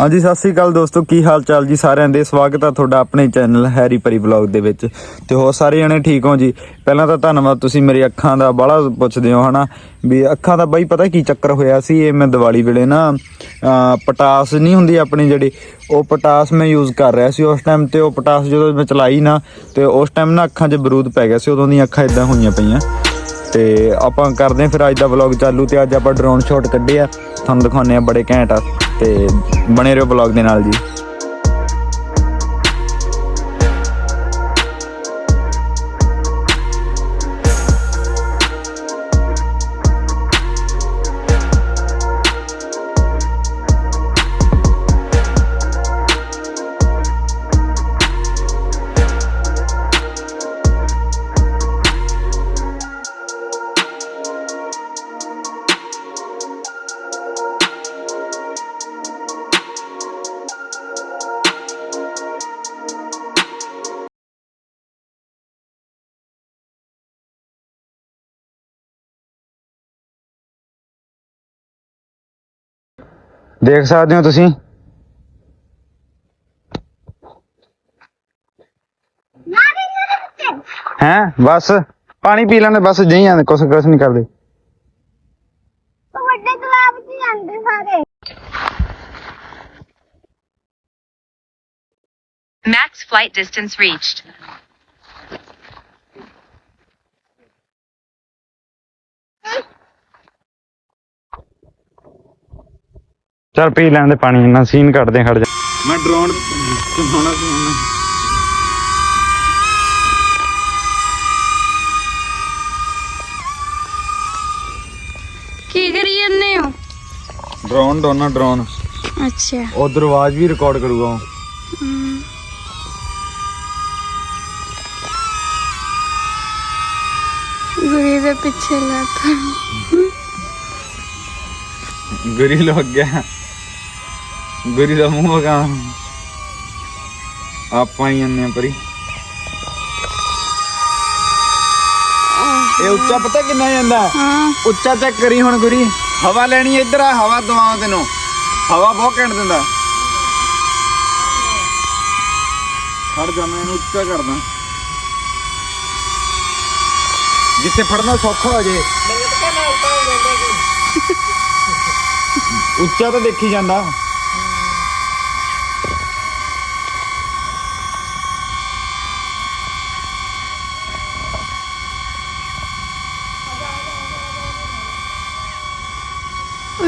ਹਾਂਜੀ, ਸਤਿ ਸ੍ਰੀ ਅਕਾਲ ਦੋਸਤੋ, ਕੀ ਹਾਲ ਚਾਲ ਜੀ ਸਾਰਿਆਂ ਦੇ? ਸਵਾਗਤ ਆ ਤੁਹਾਡਾ ਆਪਣੇ ਚੈਨਲ ਹੈਰੀ ਪਰੀ ਵਲੌਗ ਦੇ ਵਿੱਚ। ਤੇ ਹੋ ਸਾਰੇ ਜਣੇ ਠੀਕ ਹੋ ਜੀ? ਪਹਿਲਾਂ ਤਾਂ ਧੰਨਵਾਦ, ਤੁਸੀਂ ਮੇਰੀ ਅੱਖਾਂ ਦਾ ਬਾਹਲਾ ਪੁੱਛਦੇ ਹੋ, ਹਨਾ? ਵੀ ਅੱਖਾਂ ਦਾ ਬਾਈ ਪਤਾ ਕੀ ਚੱਕਰ ਹੋਇਆ ਸੀ? ਇਹ ਮੈਂ ਦੀਵਾਲੀ ਵੇਲੇ ਨਾ ਪਟਾਸ ਨਹੀਂ ਹੁੰਦੀ ਆਪਣੀ ਜਿਹੜੀ, ਉਹ ਪਟਾਸ ਮੈਂ ਯੂਜ਼ ਕਰ ਰਿਹਾ ਸੀ ਉਸ ਟਾਈਮ ਤੇ ਉਹ ਪਟਾਸ ਜਦੋਂ ਮੈਂ ਚਲਾਈ ਨਾ, ਤੇ ਉਸ ਟਾਈਮ ਨਾ ਅੱਖਾਂ 'ਚ ਬਰੂਦ ਪੈ ਗਿਆ ਸੀ, ਉਦੋਂ ਦੀਆਂ ਅੱਖਾਂ ਇਦਾਂ ਹੋਈਆਂ ਪਈਆਂ। ਤੇ ਆਪਾਂ ਕਰਦੇ ਹਾਂ ਫਿਰ ਅੱਜ ਦਾ ਵਲੌਗ ਚਾਲੂ, ਤੇ ਅੱਜ ਆਪਾਂ ਡਰੋਨ ਸ਼ਾਟ ਕੱਢੇ ਆ। ਤੁਹਾਨੂੰ ਦਿਖਾਉਂਦੇ ਆ ਬੜੇ ਘੈਂਟ ਆ। ਤੇ ਬਣੇ ਰਹੋ ਵਲੌਗ ਦੇ ਨਾਲ ਜੀ। ਦੇਖ ਸਕਦੇ ਹੋ ਤੁਸੀਂ? ਹੈ? ਬਸ। ਪਾਣੀ ਪੀ ਲੈਣੇ ਬਸ ਜਈ ਜਾਂਦੇ ਕੁਛ ਕੁਛ ਨਹੀਂ ਕਰਦੇ। ਵੱਡੇ ਗੁਲਾਬ ਚ ਜਾਂਦੇ ਸਾਰੇ। Max flight distance reached. ਚਲ ਪੀ ਲੈਣ ਦੇ ਪਾਣੀ ਇੰਨਾ ਸੀਨ ਕੱਢਦੇ ਖੜ ਜਾ। ਮੈਂ ਡਰੋਨ ਚਲਾਉਣਾ ਸੀ ਹੁਣ। ਕੀ ਕਰੀ ਜਾਂਦੇ ਹੋ? ਡਰੋਨ ਦੋਨਾ ਡਰੋਨ ਅੱਛਾ। ਉਧਰ ਆਵਾਜ਼ ਵੀ ਰਿਕਾਰਡ ਕਰੂਗਾ ਉਹ। ਗੁਰੀ ਦੇ ਪਿੱਛੇ ਲੱਗ ਗੁਰੀ ਲੱਗ ਗਿਆ। ਗੁਰੀ ਦਾ ਮੂੰਹ ਵਗਾ ਆਪਾਂ ਹੀ ਅੰਨੇ ਪਰੀ। ਇਹ ਉੱਚਾ ਪਤਾ ਕਿੰਨਾ ਜਾਂਦਾ? ਹਾਂ। ਉੱਚਾ ਚੈੱਕ ਕਰੀ ਹੁਣ ਗੁਰੀ। ਹਵਾ ਲੈਣੀ ਹੈ ਇੱਧਰ ਆ ਹਵਾ ਦਵਾਵਾਂ ਤੈਨੂੰ। ਹਵਾ ਬਹੁਤ ਘੈਂਟ ਦਿੰਦਾ। ਖੜ ਜਾ ਮੈਂ ਇਹਨੂੰ ਉੱਚਾ ਕਰਦਾ। ਜਿੱਥੇ ਫੜਨਾ ਸੌਖਾ ਹੋ ਜੇ। ਉੱਚਾ ਤਾਂ ਦੇਖੀ ਜਾਂਦਾ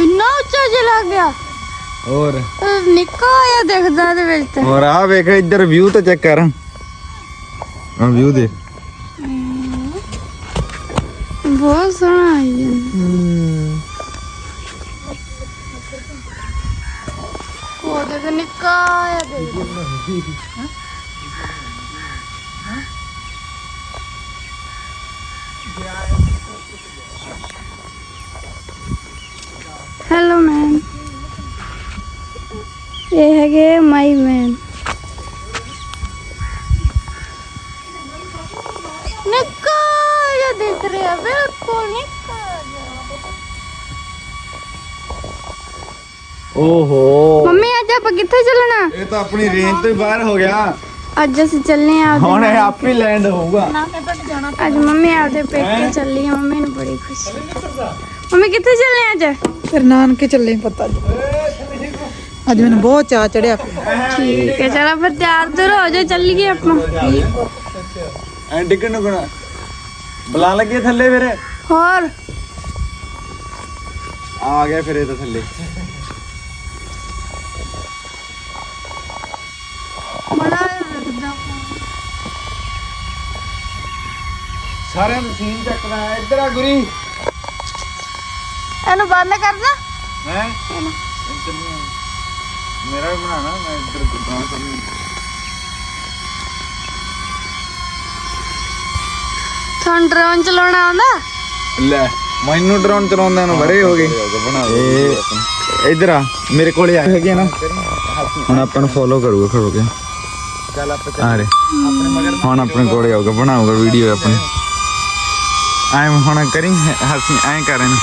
ਇੰਨਾ ਉੱਚਾ ਜਿਹਾ ਲੱਗ ਗਿਆ ਹੋਰ ਉਹ ਨਿੱਕਾ ਜਿਹਾ ਦਿਖਦਾ ਦੇ ਵਿੱਚ ਤੇ ਹੋਰ ਆ ਵੇਖ ਇੱਧਰ ਵਿਊ ਤੇ ਚੈੱਕ ਕਰ ਆ ਵਿਊ ਦੇ ਬਹੁਤ ਸੋਹਣਾ ਆਈ ਜਾਂਦਾ ਉਹ ਦੇਖ ਨਿੱਕਾ ਜਿਹਾ ਦਿਖਦਾ ਹੈਲੋ ਮੈਨ ਇਹ ਹੈਗੇ ਮਾਈ ਮੈਨ। ਨਿੱਕਾ ਜਿਹਾ ਦਿਖ ਰਿਹਾ ਬਿਲਕੁਲ ਨਿੱਕਾ ਜਿਹਾ ਓਹੋ। ਮੰਮੀ ਅੱਜ ਆਪਾਂ ਕਿੱਥੇ ਚੱਲਣਾ? ਇਹ ਤਾਂ ਆਪਣੀ ਰੇਂਜ ਤੋਂ ਹੀ ਬਾਹਰ ਹੋ ਗਿਆ। ਅੱਜ ਅਸੀਂ ਚੱਲੇ ਆ ਹੁਣ ਇਹ ਆਪ ਹੀ ਲੈਂਡ ਹੋਊਗਾ ਅੱਜ ਮੰਮੀ ਆਪਦੇ ਪੇਕੇ ਚੱਲੀ ਆ ਮੰਮੀ ਨੂੰ ਬੜੀ ਖੁਸ਼ੀ। ਮੰਮੀ ਕਿੱਥੇ ਚੱਲੇ ਅੱਜ? ਫਿਰ ਨਾਨਕੇ ਚੱਲੇ ਪਤਾ ਨੀ। ਅੱਜ ਮੈਨੂੰ ਬਹੁਤ ਚਾਹ ਚੜਿਆ। ਠੀਕ ਹੈ ਚਲੋ ਫਿਰ ਤਿਆਰ ਤੁਰ ਹੋ ਜਾ ਚੱਲੀਏ ਆਪਾਂ। ਐ ਡਿੱਗਣ ਨੂੰ ਕੋਣਾ ਬੁਲਾ ਲੱਗੇ ਥੱਲੇ ਫਿਰ? ਹੋਰ? ਆ ਗਿਆ ਫਿਰ ਇਹ ਤਾਂ ਥੱਲੇ। ਸਾਰਿਆਂ ਨੂੰ ਸੀਨ ਚੱਕਣਾ। ਇੱਧਰ ਆ ਗੁਰੀ। ਇਹਨੂੰ ਬੰਦ ਕਰਦਾ ਹੈ? ਮੇਰਾ ਵੀ ਬਣਾਣਾ ਮੈਂ ਇੱਧਰ ਗੁਰਦਾਨ ਕਰਨੀ। ਤੁਹਾਨੂੰ ਡਰੋਨ ਚਲਾਉਣਾ ਆਉਂਦਾ? ਲੈ ਮੈਨੂੰ ਡਰੋਨ ਚਲਾਉਂਦਿਆਂ ਨੂੰ ਬੜੇ ਹੋ ਗਏ। ਇਹ ਇੱਧਰ ਆ ਮੇਰੇ ਕੋਲੇ ਆ ਹੈਗੇ ਨਾ। ਹੁਣ ਆਪਾਂ ਨੂੰ ਫੋਲੋ ਕਰੂਗਾ ਖੜੋ ਕੇ। ਚੱਲ ਆਪਾਂ ਆ ਰੇ। ਆਪਣੇ ਮਗਰ ਹੁਣ ਆਪਣੇ ਕੋਲੇ ਆਊਗਾ ਬਣਾਊਗਾ ਵੀਡੀਓ ਆਪਣੀ ਐ ਹੁਣ ਕਰੀ ਹੱਸ ਐ ਕਰਨ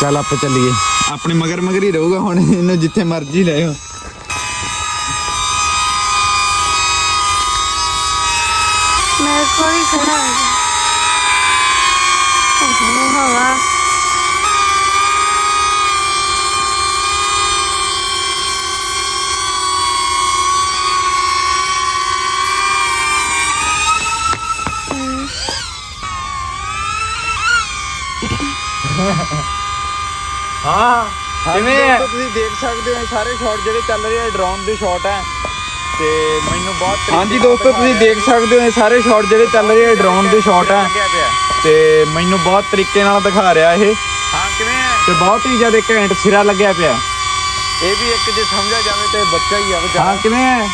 ਚੱਲ ਆਪਾਂ ਚੱਲੀਏ। ਆਪਣੇ ਮਗਰ ਮਗਰ ਹੀ ਰਹੂਗਾ ਹੁਣ ਇਹਨੂੰ ਜਿੱਥੇ ਮਰਜ਼ੀ ਲੈ ਜਾਓ ਮੇਰੇ ਕੋਲ ਹੀ ਖੜਾ ਹੈ ਓਹੋ ਹਵਾ। ਹਾਂ ਕਿਵੇਂ ਹੈ ਤੁਸੀਂ ਦੇਖ ਸਕਦੇ ਹੋ ਸਾਰੇ ਸ਼ਾਟ ਜਿਹੜੇ ਚੱਲ ਰਹੇ ਆ ਡਰੋਨ ਦੇ ਸ਼ਾਟ ਹੈ। ਤੇ ਮੈਨੂੰ ਬਹੁਤ ਹਾਂਜੀ ਦੋਸਤੋ ਤੁਸੀਂ ਦੇਖ ਸਕਦੇ ਹੋ ਇਹ ਸਾਰੇ ਸ਼ਾਟ ਜਿਹੜੇ ਚੱਲ ਰਹੇ ਆ ਡਰੋਨ ਦੇ ਸ਼ਾਟ ਹੈ। ਤੇ ਮੈਨੂੰ ਬਹੁਤ ਤਰੀਕੇ ਨਾਲ ਦਿਖਾ ਰਿਹਾ ਇਹ। ਹਾਂ ਕਿਵੇਂ ਹੈ? ਤੇ ਬਹੁਤ ਹੀ ਜ਼ਿਆਦਾ ਘੈਂਟ ਸਿਰਾ ਲੱਗਿਆ ਪਿਆ। ਇਹ ਵੀ ਇੱਕ ਜੇ ਸਮਝਿਆ ਜਾਵੇ ਤੇ ਬੱਚਾ ਹੀ ਆ ਵਿਚਾਰਾ। ਹਾਂ ਕਿਵੇਂ ਹੈ?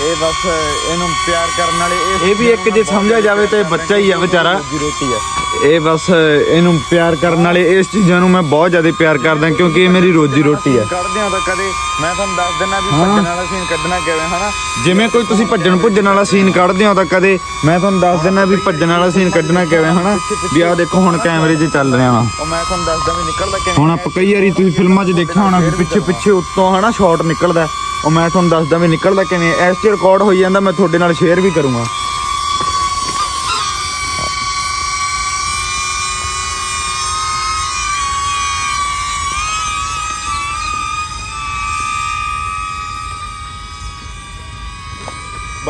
ਇਹ ਬਸ ਇਹਨੂੰ ਪਿਆਰ ਕਰਨ ਵਾਲੇ ਇਹ ਵੀ ਇੱਕ ਜੇ ਸਮਝਿਆ ਜਾਵੇ ਤੇ ਬੱਚਾ ਹੀ ਆ ਵਿਚਾਰਾ। ਰੋਟੀ ਹੈ। ਇਹ ਬਸ ਇਹਨੂੰ ਪਿਆਰ ਕਰਨ ਵਾਲੇ ਇਸ ਚੀਜ਼ਾਂ ਨੂੰ ਮੈਂ ਬਹੁਤ ਜ਼ਿਆਦਾ ਪਿਆਰ ਕਰਦਾ ਕਿਉਂਕਿ ਇਹ ਮੇਰੀ ਰੋਜੀ ਰੋਟੀ ਹੈ। ਕੱਢਦੇ ਹਾਂ ਤਾਂ ਕਦੇ ਮੈਂ ਤੁਹਾਨੂੰ ਦੱਸ ਦਿੰਦਾ ਵੀ ਭੱਜਣ ਵਾਲਾ ਸੀਨ ਕੱਢਣਾ ਕਿਵੇਂ ਹਨਾ? ਜਿਵੇਂ ਕੋਈ ਤੁਸੀਂ ਭੱਜਣ ਭੁੱਜਣ ਵਾਲਾ ਸੀਨ ਕੱਢਦੇ ਹੋ ਤਾਂ ਕਦੇ ਮੈਂ ਤੁਹਾਨੂੰ ਦੱਸ ਦਿੰਦਾ ਵੀ ਭੱਜਣ ਵਾਲਾ ਸੀਨ ਕੱਢਣਾ ਕਿਵੇਂ ਹਨਾ? ਵੀ ਆਹ ਦੇਖੋ ਹੁਣ ਕੈਮਰੇ 'ਚ ਚੱਲ ਰਿਹਾ ਵਾ। ਉਹ ਮੈਂ ਤੁਹਾਨੂੰ ਦੱਸਦਾ ਵੀ ਨਿਕਲਦਾ ਕਿਵੇਂ। ਹੁਣ ਆਪਾਂ ਕਈ ਵਾਰੀ ਤੁਸੀਂ ਫਿਲਮਾਂ 'ਚ ਦੇਖਿਆ ਹੋਣਾ ਵੀ ਪਿੱਛੇ ਪਿੱਛੇ ਉੱਤੋਂ ਹਨਾ ਸ਼ਾਟ ਨਿਕਲਦਾ। ਉਹ ਮੈਂ ਤੁਹਾਨੂੰ ਦੱਸਦਾ ਵੀ ਨਿਕਲਦਾ ਕਿਵੇਂ। ਐਸ ਰਿਕਾਰਡ ਹੋਈ ਜਾਂਦਾ ਮੈਂ ਤੁਹਾਡੇ ਨਾਲ ਸ਼ੇਅਰ ਵੀ ਕਰੂੰਗਾ।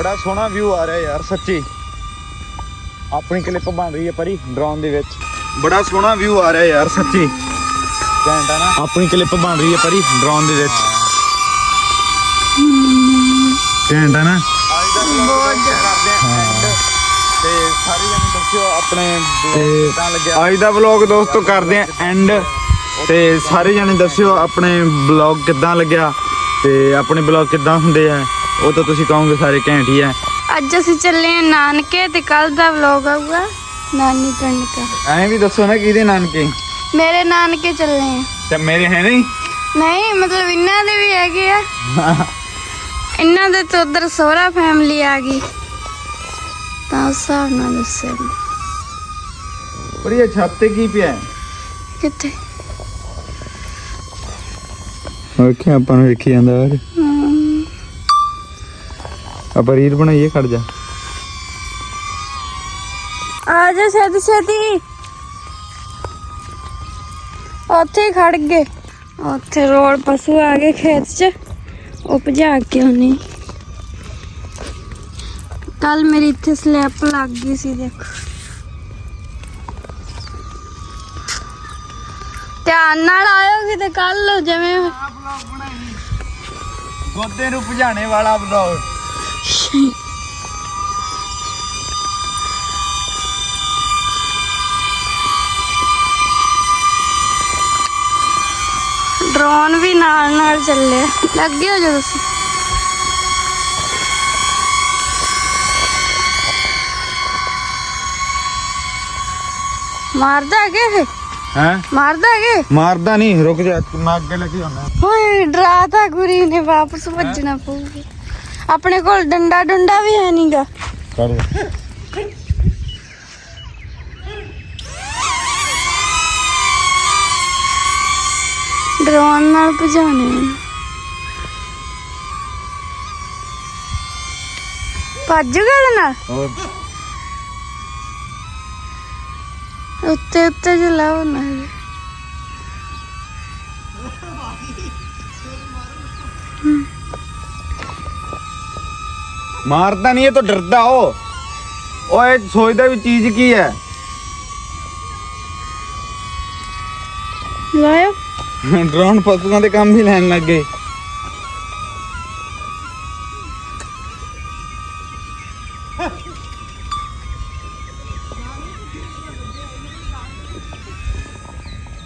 ਬੜਾ ਸੋਹਣਾ ਵਿਊ ਆ ਰਿਹਾ ਯਾਰ ਸੱਚੀ। ਆਪਣੀ ਕਲਿੱਪ ਬਣ ਰਹੀ ਹੈ ਪਰੀ ਡਰੋਨ ਦੇ ਵਿੱਚ। ਬੜਾ ਸੋਹਣਾ ਵਿਊ ਆ ਰਿਹਾ ਯਾਰ ਸੱਚੀ। ਘੈਂਟ ਨਾ? ਆਪਣੀ ਕਲਿੱਪ ਬਣ ਰਹੀ ਹੈ ਪਰੀ ਡਰੋਨ ਦੇ ਵਿੱਚ। ਘੈਂਟ ਨਾ? ਬਹੁਤ ਤੇ ਸਾਰੀ ਜਣੇ ਦੱਸਿਓ ਆਪਣੇ ਕਿਦਾਂ ਲੱਗਿਆ। ਅੱਜ ਦਾ ਵਲੌਗ ਦੋਸਤੋ ਕਰਦੇ ਆ ਐਂਡ ਤੇ ਸਾਰੇ ਜਣੇ ਦੱਸਿਓ ਆਪਣੇ ਵਲੌਗ ਕਿਦਾਂ ਲੱਗਿਆ। ਤੇ ਆਪਣੇ ਵਲੌਗ ਕਿਦਾਂ ਹੁੰਦੇ ਆ। ਉਹ ਤਾਂ ਤੁਸੀਂ ਕਹੋਗੇ ਸਾਰੇ ਘੈਂਟ ਹੀ ਆ ਅੱਜ ਅਸੀਂ ਚੱਲੇ ਹਾਂ ਨਾਨਕੇ ਤੇ ਕੱਲ ਦਾ ਵਲੌਗ ਆਊਗਾ। ਨਾਨੀ ਪਿੰਡ ਦਾ ਐਂ ਵੀ ਦੱਸੋ ਨਾ ਕਿਹਦੇ ਨਾਨਕੇ? ਮੇਰੇ ਨਾਨਕੇ ਚੱਲੇ ਆ। ਤੇ ਮੇਰੇ ਹੈ ਨਹੀਂ? ਨਹੀਂ ਮਤਲਬ ਇਹਨਾਂ ਦੇ ਵੀ ਹੈਗੇ ਆ। ਇਹਨਾਂ ਦੇ ਤੋਂ ਉਧਰ ਸੋਹਰਾ ਫੈਮਿਲੀ ਆ ਗਈ। ਤਾਂ ਉਸ ਹਿਸਾਬ ਨਾਲ ਮੈਂ। ਪਰ ਇਹ ਛੱਤ ਤੇ ਕੀ ਪਿਆ? ਕਿੱਥੇ? ਓਕੇ ਆਪਾਂ ਨੂੰ ਵੇਖੀ ਜਾਂਦਾ ਯਾਰ ਆਪਾਂ ਰੀਲ ਬਣਾਈਏ ਖੜ ਜਾ। ਆ ਜਾ ਛੇਤੀ ਛੇਤੀ। ਉੱਥੇ ਖੜ ਗਏ। ਉੱਥੇ ਰੋਡ ਪਸ਼ੂ ਆ ਗਏ ਖੇਤ 'ਚ। ਉਹ ਭਜਾ ਕੇ ਉਹਨੇ ਕੱਲ ਮੇਰੀ ਇੱਥੇ ਸਲੈਪ ਲੱਗ ਗਈ ਸੀ ਦੇਖੋ। ਧਿਆਨ ਨਾਲ ਆਇਓ ਕਿਤੇ ਕੱਲ ਜਿਵੇਂ ਗੋਦੇ ਨੂੰ ਭਜਾਣੇ ਵਾਲਾ ਬਲੌਗ ਡਰੋਨ ਵੀ ਨਾਲ ਨਾਲ ਚੱਲੇ ਲੱਗੇ ਹੋ ਜੋ ਤੁਸੀਂ ਮਾਰਦਾ ਹੈਗੇ ਇਹ? ਹੈ ਮਾਰਦਾ ਹੈਗੇ ਮਾਰਦਾ ਨਹੀਂ ਰੁਕ ਜਾ ਮੈਂ ਅੱਗੇ ਲੈ ਕੇ ਜਾਣਾ ਓਏ ਡਰਾਤਾ ਗੁਰੀ ਨੇ ਵਾਪਸ ਭੱਜਣਾ ਪਊਗਾ ਆਪਣੇ ਕੋਲ ਡੰਡਾ ਡੰਡਾ ਵੀ ਹੈ ਨਹੀਂਗਾ ਕਰ। ਦੇ ਡਰੋਨ ਨਾਲ ਭਜਾਉਣੇ। ਭੱਜ ਗਿਆ ਇਹਦੇ ਨਾਲ ਹੋਰ। ਉੱਤੇ ਉੱਤੇ ਚਲਾਓ ਨਾ। ਮਾਰਦਾ ਨਹੀਂ ਇਹ ਤਾਂ ਡਰਦਾ ਉਹ। ਓਏ ਸੋਚਦਾ ਵੀ ਚੀਜ਼ ਕੀ ਹੈ। ਲਾਇਓ। ਡਰੋਨ ਪਸ਼ੂਆਂ ਦੇ ਕੰਮ ਵੀ ਲੈਣ ਲੱਗ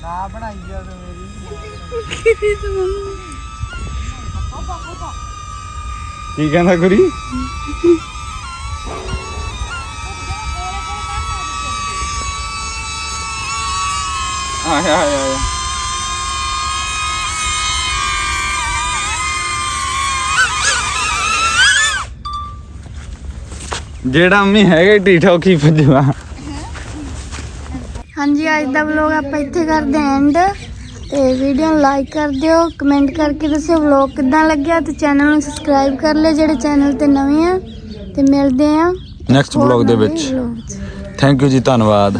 ਨਾ ਬਣਾਈ ਜਾ ਤੂੰ ਮੇਰੀ। ਕੀ ਕਹਿੰਦਾ ਗੁਰੀ ਆਇਆ ਆਇਆ ਆਇਆ ਜਿਹੜਾ ਅੰਮੀ ਹੈਗਾ ਢੀਠਾ, ਉਹ ਕੀ ਭੱਜੂਗਾ ਹਾਂਜੀ, ਅੱਜ ਦਾ ਵਲੋਗ ਆਪਾਂ ਇੱਥੇ ਕਰਦੇ ਆਂ ਐਂਡ ਤੇ ਵੀਡੀਓ ਨੂੰ ਲਾਈਕ ਕਰ ਦਿਓ ਕਮੈਂਟ ਕਰਕੇ ਦੱਸਿਓ ਵਲੌਗ ਕਿੱਦਾਂ ਲੱਗਿਆ ਤੇ ਚੈਨਲ ਨੂੰ ਸਬਸਕ੍ਰਾਈਬ ਕਰ ਲਿਓ ਜਿਹੜੇ ਚੈਨਲ ਤੇ ਨਵੇਂ ਆ ਤੇ ਮਿਲਦੇ ਆ ਨੈਕਸਟ ਵਲੌਗ ਦੇ ਵਿੱਚ। ਥੈਂਕ ਯੂ ਜੀ ਧੰਨਵਾਦ।